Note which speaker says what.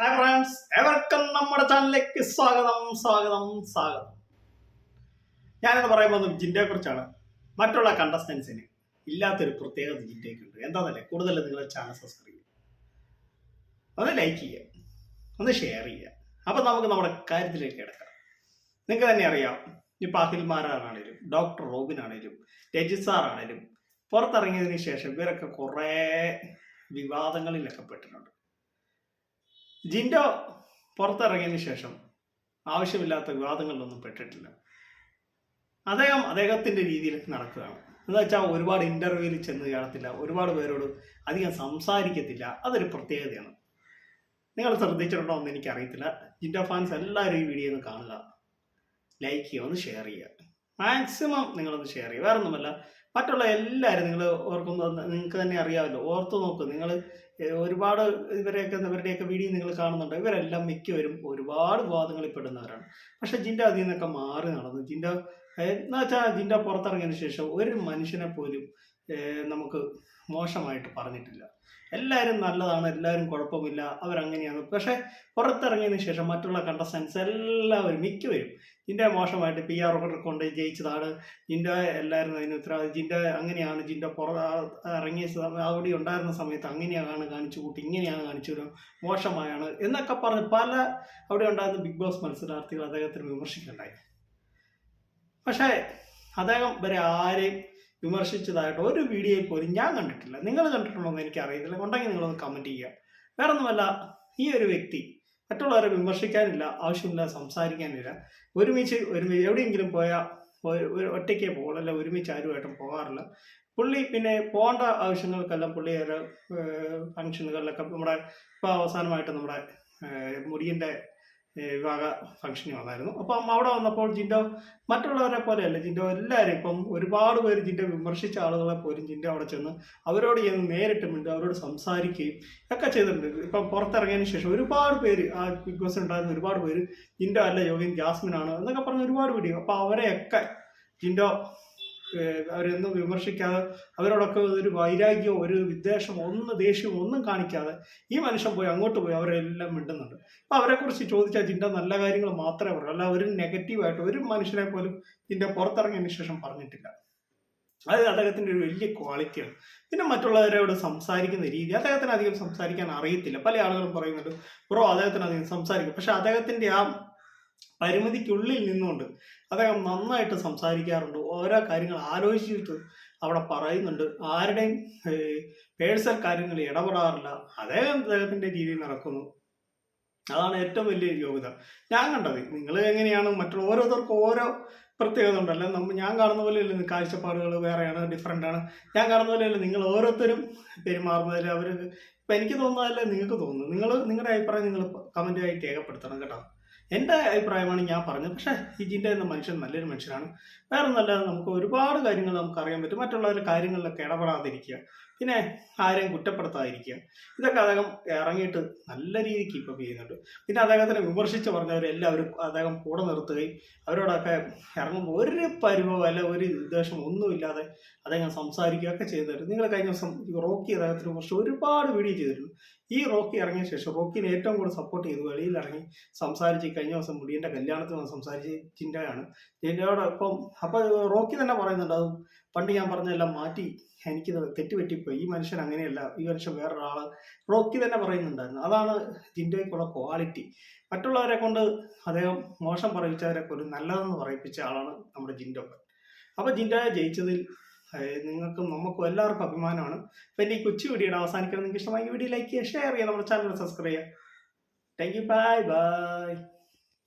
Speaker 1: Hi friends എവർക്കും നമ്മുടെ ചാനലിലേക്ക് സ്വാഗതം സ്വാഗതം സ്വാഗതം. ഞാനിന്ന് പറയാൻ പോകുന്നത് ജിൻഡയെ കുറിച്ചാണ് മറ്റുള്ള കണ്ടസ്റ്റൻസിന് ഇല്ലാത്തൊരു പ്രത്യേകത ജിൻഡയ്ക്കുണ്ട് എന്താണെന്നല്ലേ കൂടുതൽ നിങ്ങളുടെ ചാനൽ സബ്സ്ക്രൈബ് ചെയ്യുക. ഒന്ന് ലൈക്ക് ചെയ്യുക. ഒന്ന് ഷെയർ ചെയ്യുക. അപ്പം നമുക്ക് നമ്മുടെ കാര്യത്തിലേക്ക് കിടക്കാം. നിങ്ങൾക്ക് തന്നെ അറിയാം. ഇപ്പം അഖിൽമാരാണേലും ഡോക്ടർ റോബിൻ ആണേലും ആണേലും പുറത്തിറങ്ങിയതിന് ശേഷം ഇവരൊക്കെ കുറേ വിവാദങ്ങളിലൊക്കെ പെട്ടിട്ടുണ്ട്. ജിൻഡോ പുറത്തിറങ്ങിയതിന് ശേഷം ആവശ്യമില്ലാത്ത വിവാദങ്ങളിലൊന്നും പെട്ടിട്ടില്ല. അദ്ദേഹം അദ്ദേഹത്തിന്റെ രീതിയിൽ നടക്കുകയാണ്. എന്ന് വെച്ചാൽ ഒരുപാട് ഇന്റർവ്യൂവിൽ ചെന്ന് കാണത്തില്ല ഒരുപാട് പേരോട് അധികം സംസാരിക്കത്തില്ല. അതൊരു പ്രത്യേകതയാണ്. നിങ്ങൾ ശ്രദ്ധിച്ചിട്ടുണ്ടോ എന്ന് എനിക്കറിയത്തില്ല. ജിൻഡോ ഫാൻസ് എല്ലാവരും ഈ വീഡിയോ ഒന്ന് കാണുക. ലൈക്ക് ചെയ്യുക ഒന്ന് ഷെയർ ചെയ്യുക. മാക്സിമം നിങ്ങളൊന്ന് ഷെയർ ചെയ്യുക. വേറെ ഒന്നുമല്ല മറ്റുള്ള എല്ലാവരും നിങ്ങൾ ഓർക്കുമ്പോൾ നിങ്ങൾക്ക് തന്നെ അറിയാമല്ലോ. ഓർത്ത് നോക്ക്. നിങ്ങൾ ഒരുപാട് ഇവരെയൊക്കെ ഇവരുടെയൊക്കെ വീഡിയോ നിങ്ങൾ കാണുന്നുണ്ട്. ഇവരെല്ലാം മിക്കവരും ഒരുപാട് വിവാദങ്ങളിൽ പെടുന്നവരാണ്. പക്ഷെ ജിന്റെ അതിൽ നിന്നൊക്കെ മാറി നടന്നു. ജിന്റെ എന്ന് വെച്ചാൽ ജിന്റെ പുറത്തിറങ്ങിയതിന് ശേഷം ഒരു മനുഷ്യനെ പോലും നമുക്ക് മോശമായിട്ട് പറഞ്ഞിട്ടില്ല. എല്ലാവരും നല്ലതാണ് എല്ലാവരും കുഴപ്പമില്ല അവരങ്ങനെയാണ്. പക്ഷേ പുറത്തിറങ്ങിയതിന് ശേഷം മറ്റുള്ള കണ്ടസ്റ്റൻസ് എല്ലാവരും മിക്കവരും ജിന്റെ മോശമായിട്ട് പി ആർ കൊണ്ട് ജയിച്ചതാണ് ജിന്റെ എല്ലാവരും അതിന് ഉത്തരവാദി ജിൻഡ അങ്ങനെയാണ് ജിൻഡ പുറ ഇറങ്ങിയ അവിടെ ഉണ്ടായിരുന്ന സമയത്ത് അങ്ങനെയാണ് കാണിച്ചു കൂട്ടി ഇങ്ങനെയാണ് കാണിച്ചു ഒരു മോശമായാണ് എന്നൊക്കെ പറഞ്ഞ് പല അവിടെ ഉണ്ടായിരുന്ന ബിഗ് ബോസ് മത്സരാർത്ഥികൾ അദ്ദേഹത്തിന് വിമർശിക്കുന്നുണ്ടായി പക്ഷേ അദ്ദേഹം വരെ ആരെയും വിമർശിച്ചതായിട്ട് ഒരു വീഡിയോയിൽ പോലും ഞാൻ കണ്ടിട്ടില്ല. നിങ്ങൾ കണ്ടിട്ടുണ്ടോ എന്ന് എനിക്ക് അറിയത്തില്ല. ഉണ്ടെങ്കിൽ നിങ്ങളൊന്ന് കമന്റ് ചെയ്യുക. വേറെ ഒന്നുമല്ല ഈ ഒരു വ്യക്തി മറ്റുള്ളവരെ വിമർശിക്കാനില്ല ആവശ്യമില്ല സംസാരിക്കാനില്ല. ഒരുമിച്ച് ഒരുമിച്ച് എവിടെയെങ്കിലും പോയാൽ ഒറ്റയ്ക്കേ പോകുള്ളൂ ഒരുമിച്ച് ആരുമായിട്ടും പോകാറില്ല. പുള്ളി പിന്നെ പോകേണ്ട ആവശ്യങ്ങൾക്കെല്ലാം പുള്ളി ഒരു ഫംഗ്ഷനുകളിലൊക്കെ നമ്മുടെ ഇപ്പോൾ അവസാനമായിട്ട് നമ്മുടെ മുടിയന്റെ വിവാഹ ഫംഗ്ഷന് വന്നായിരുന്നു. അപ്പം അവിടെ വന്നപ്പോൾ ജിൻഡോ മറ്റുള്ളവരെ പോലെയല്ല ജിൻഡോ എല്ലാവരും ഇപ്പം ഒരുപാട് പേര് ജിൻഡോ വിമർശിച്ച ആളുകളെ പോലും ജിൻഡോ അവിടെ ചെന്ന് അവരോട് ചെന്ന് നേരിട്ട് മിണ്ടും അവരോട് സംസാരിക്കുകയും ഒക്കെ ചെയ്തിട്ടുണ്ട്. ഇപ്പം പുറത്തിറങ്ങിയതിന് ശേഷം ഒരുപാട് പേര് ആ ബിഗ് ബോസ് ഉണ്ടായിരുന്ന ഒരുപാട് പേര് ജിൻഡോ അല്ല യോഗിൻ ജാസ്മിൻ ആണ് എന്നൊക്കെ പറഞ്ഞ ഒരുപാട് വീഡിയോ. അപ്പോൾ അവരെയൊക്കെ ജിൻഡോ അവരൊന്നും വിമർശിക്കാതെ അവരോടൊക്കെ ഒരു വൈരാഗ്യം ഒരു വിദ്വേഷമോ ഒന്ന് ദേഷ്യം ഒന്നും കാണിക്കാതെ ഈ മനുഷ്യൻ പോയി അങ്ങോട്ട് പോയി അവരെല്ലാം മിണ്ടുന്നുണ്ട്. അപ്പം അവരെക്കുറിച്ച് ചോദിച്ചാൽ ജിൻഡോ നല്ല കാര്യങ്ങൾ മാത്രമേ പറയൂ അല്ല ഒരു നെഗറ്റീവായിട്ട് ഒരു മനുഷ്യനെ പോലും ഇതിന്റെ പുറത്തിറങ്ങിയതിന് ശേഷം പറഞ്ഞിട്ടില്ല. അത് അദ്ദേഹത്തിന്റെ ഒരു വലിയ ക്വാളിറ്റിയാണ്. പിന്നെ മറ്റുള്ളവരോട് സംസാരിക്കുന്ന രീതി അദ്ദേഹത്തിന് അധികം സംസാരിക്കാൻ അറിയത്തില്ല. പല ആളുകളും പറയുന്നുണ്ട് ബ്രോ അദ്ദേഹത്തിന് അധികം സംസാരിക്കും. പക്ഷെ അദ്ദേഹത്തിന്റെ ആ പരിമിതിക്കുള്ളിൽ നിന്നുകൊണ്ട് അദ്ദേഹം നന്നായിട്ട് സംസാരിക്കാറുണ്ട്. ഓരോ കാര്യങ്ങൾ ആലോചിച്ചിട്ട് അവിടെ പറയുന്നുണ്ട്. ആരുടെയും പേഴ്സണൽ കാര്യങ്ങളിൽ ഇടപെടാറില്ല. അദ്ദേഹം അദ്ദേഹത്തിന്റെ രീതിയിൽ നടക്കുന്നു. അതാണ് ഏറ്റവും വലിയ യോഗ്യത. ഞാൻ കണ്ടത് നിങ്ങൾ എങ്ങനെയാണ് മറ്റുള്ള ഓരോരുത്തർക്കും ഓരോ പ്രത്യേകത ഉണ്ടല്ലോ നമ്മൾ ഞാൻ കാണുന്ന പോലെ പോലെയല്ല കാഴ്ചപ്പാടുകൾ വേറെയാണ് ഡിഫറെന്റ് ആണ്. ഞാൻ കാണുന്ന പോലെ പോലെയല്ല നിങ്ങൾ ഓരോരുത്തരും പെരുമാറുന്നതിൽ അവർ ഇപ്പം എനിക്ക് തോന്നുന്നതല്ലേ നിങ്ങൾക്ക് തോന്നുന്നു നിങ്ങൾ നിങ്ങളുടെ അഭിപ്രായം നിങ്ങൾ കമന്റായിട്ട് രേഖപ്പെടുത്തണം കേട്ടോ. എന്റെ അഭിപ്രായമാണ് ഞാൻ പറഞ്ഞത്. പക്ഷേ ഈ ജിന്റെ എന്ന മനുഷ്യൻ നല്ലൊരു മനുഷ്യനാണ്. വേറെ ഒന്നല്ല നമുക്ക് ഒരുപാട് കാര്യങ്ങൾ നമുക്ക് അറിയാൻ പറ്റും. മറ്റുള്ളവരുടെ കാര്യങ്ങളിലൊക്കെ ഇടപെടാതിരിക്കുക. പിന്നെ ആരെയും കുറ്റപ്പെടുത്താതിരിക്കുക. ഇതൊക്കെ അദ്ദേഹം ഇറങ്ങിയിട്ട് നല്ല രീതിക്ക് ഇപ്പം ചെയ്യുന്നുണ്ട്. പിന്നെ അദ്ദേഹത്തിനെ വിമർശിച്ച് പറഞ്ഞവരെല്ലാവരും അദ്ദേഹം കൂടെ നിർത്തുകയും അവരോടൊക്കെ ഇറങ്ങുമ്പോൾ ഒരു പരിവോ അല്ല ഒരു ഉദ്ദേശം ഒന്നുമില്ലാതെ അദ്ദേഹം സംസാരിക്കുകയൊക്കെ ചെയ്തിട്ടുണ്ട് നിങ്ങൾ കഴിഞ്ഞ ദിവസം റോക്കി അദ്ദേഹത്തിന് കുറച്ച് ഒരുപാട് വീഡിയോ ചെയ്തിരുന്നു. ഈ റോക്കി ഇറങ്ങിയ ശേഷം റോക്കിനെ ഏറ്റവും കൂടുതൽ സപ്പോർട്ട് ചെയ്ത് വെളിയിൽ ഇറങ്ങി സംസാരിച്ച് കഴിഞ്ഞ ദിവസം മുടിയന്റെ കല്യാണത്തിൽ വന്ന് സംസാരിച്ച് ചിന്തയാണ്. ചിന്തയോടൊപ്പം അപ്പോൾ റോക്കി തന്നെ പറയുന്നുണ്ട് അത് പണ്ട് ഞാൻ പറഞ്ഞതെല്ലാം മാറ്റി എനിക്ക് തെറ്റുപറ്റിപ്പോയി. ഈ മനുഷ്യൻ അങ്ങനെയല്ല. ഈ മനുഷ്യൻ വേറൊരാൾ റോക്കി തന്നെ പറയുന്നുണ്ടായിരുന്നു. അതാണ് ജിൻഡോയ്ക്കുള്ള ക്വാളിറ്റി. മറ്റുള്ളവരെ കൊണ്ട് അദ്ദേഹം മോശം പറയിച്ചവരെ പോലും നല്ലതെന്ന് പറയിപ്പിച്ച ആളാണ് നമ്മുടെ ജിൻഡോ. അപ്പോൾ ജിൻഡോയെ ജയിച്ചതിൽ നിങ്ങൾക്കും നമുക്കും എല്ലാവർക്കും അഭിമാനമാണ്. അപ്പം ഈ കൊച്ചു വീഡിയോയുടെ അവസാനിക്കണം. നിങ്ങൾക്ക് ഇഷ്ടമായി വീഡിയോ ലൈക്ക് ചെയ്യുക ഷെയർ ചെയ്യുക നമ്മുടെ ചാനൽ സബ്സ്ക്രൈബ് ചെയ്യുക. Thank you bye bye